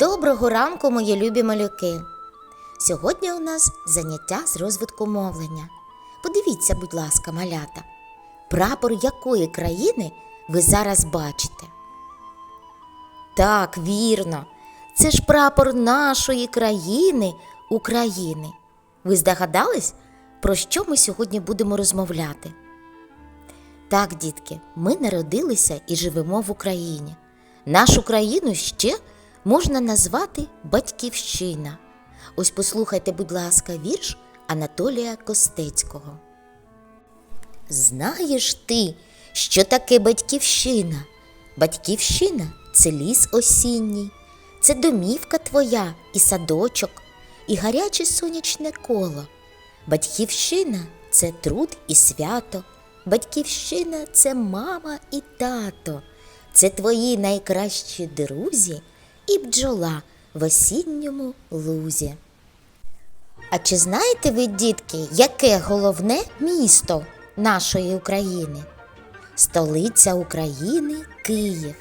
Доброго ранку, мої любі малюки! Сьогодні у нас заняття з розвитку мовлення. Подивіться, будь ласка, малята, прапор якої країни ви зараз бачите? Так, вірно, це ж прапор нашої країни України. Ви здогадались, про що ми сьогодні будемо розмовляти? Так, дітки, ми народилися і живемо в Україні. Нашу країну ще можна назвати Батьківщина. Ось послухайте, будь ласка, вірш Анатолія Костецького. Знаєш ти, що таке батьківщина? Батьківщина це ліс осінній, це домівка твоя і садочок, і гаряче сонячне коло. Батьківщина це труд і свято. Батьківщина це мама і тато, це твої найкращі друзі і бджола в осінньому лузі. А чи знаєте ви, дітки, яке головне місто нашої України? Столиця України Київ.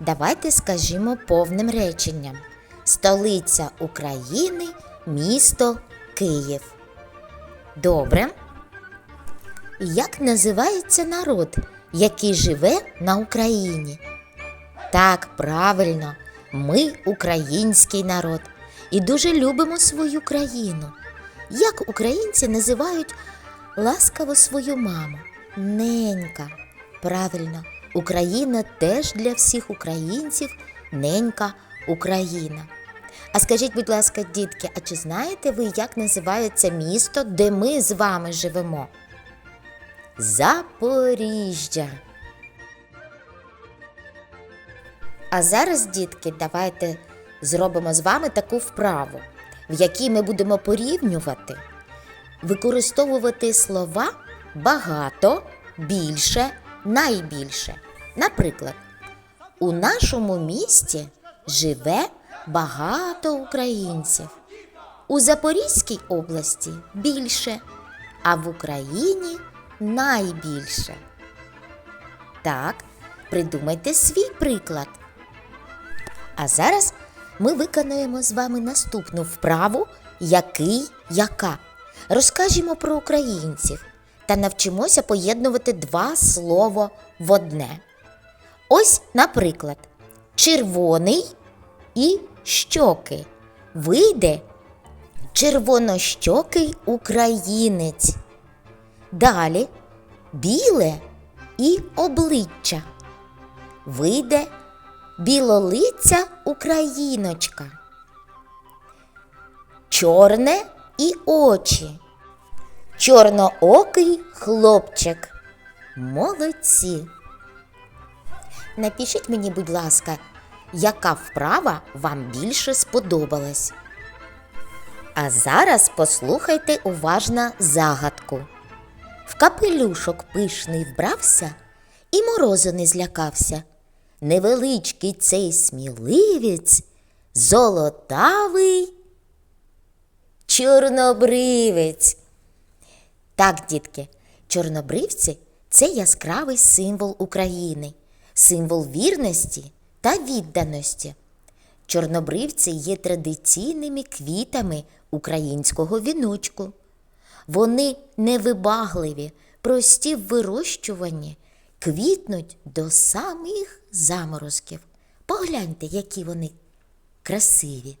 Давайте скажімо повним реченням. Столиця України місто Київ. Добре. Як називається народ, який живе на Україні? Так, правильно, ми український народ і дуже любимо свою країну. Як українці називають ласкаво свою маму? Ненька. Правильно, Україна теж для всіх українців ненька Україна. А скажіть, будь ласка, дітки, а чи знаєте ви, як називається місто, де ми з вами живемо? Запоріжжя. А зараз, дітки, давайте зробимо з вами таку вправу, в якій ми будемо порівнювати, використовувати слова багато, більше, найбільше. Наприклад, у нашому місті живе багато українців. У Запорізькій області більше, а в Україні найбільше. Так, придумайте свій приклад. А зараз ми виконаємо з вами наступну вправу який яка. Розкажемо про українців та навчимося поєднувати два слова в одне. Ось, наприклад, червоний і щоки. Вийде червонощокий українець. Далі біле і обличчя. Вийде білолиця україночка. Чорне і очі. Чорноокий хлопчик. Молодці. Напишіть мені, будь ласка, яка вправа вам більше сподобалась. А зараз послухайте уважно загадку. В капелюшок пишний вбрався і морозу не злякався. Невеличкий цей сміливець, золотавий чорнобривець. Так, дітки, чорнобривці це яскравий символ України, символ вірності та відданості. Чорнобривці є традиційними квітами українського віночку. Вони невибагливі, прості в вирощуванні, квітнуть до самих заморозків. Погляньте, які вони красиві.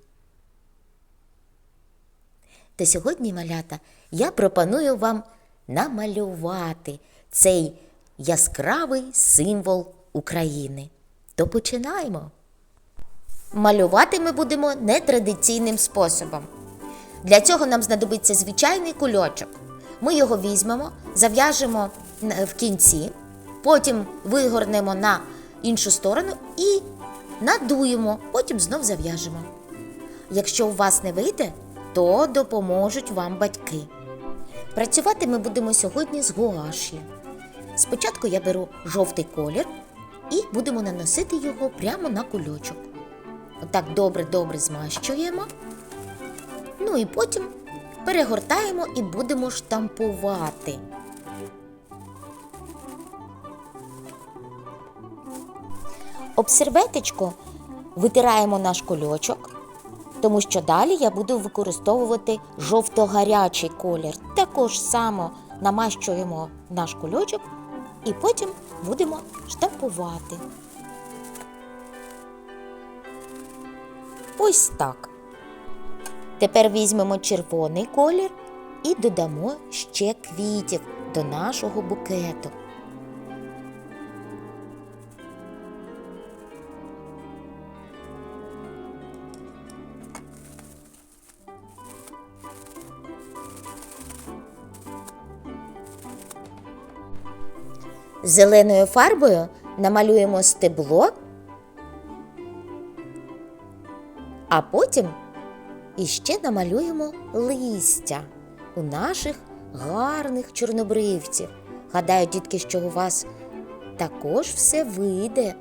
Та сьогодні, малята, я пропоную вам намалювати цей яскравий символ України. То починаємо. Малювати ми будемо нетрадиційним способом. Для цього нам знадобиться звичайний кульочок. Ми його візьмемо, зав'яжемо в кінці, потім вигорнемо на іншу сторону і надуємо, потім знов зав'яжемо. Якщо у вас не вийде, то допоможуть вам батьки. Працювати ми будемо сьогодні з гуаші. Спочатку я беру жовтий колір і будемо наносити його прямо на кульочок. Отак добре-добре змащуємо. Ну і потім перегортаємо і будемо штампувати. Об серветочку витираємо наш кульочок, тому що далі я буду використовувати жовто-гарячий колір. Також само намащуємо наш кульочок і потім будемо штампувати. Ось так. Тепер візьмемо червоний колір і додамо ще квітів до нашого букету. Зеленою фарбою намалюємо стебло, а потім іще намалюємо листя у наших гарних чорнобривців. Гадаю, дітки, що у вас також все вийде.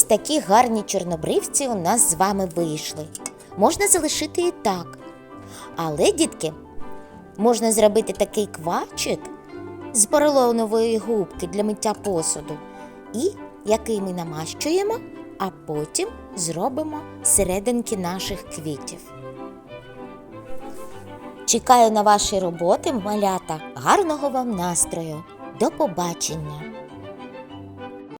Ось такі гарні чорнобривці у нас з вами вийшли. Можна залишити і так. Але, дітки, можна зробити такий квачик з поролонової губки для миття посуду, і який ми намащуємо, а потім зробимо серединки наших квітів. Чекаю на ваші роботи, малята. Гарного вам настрою. До побачення!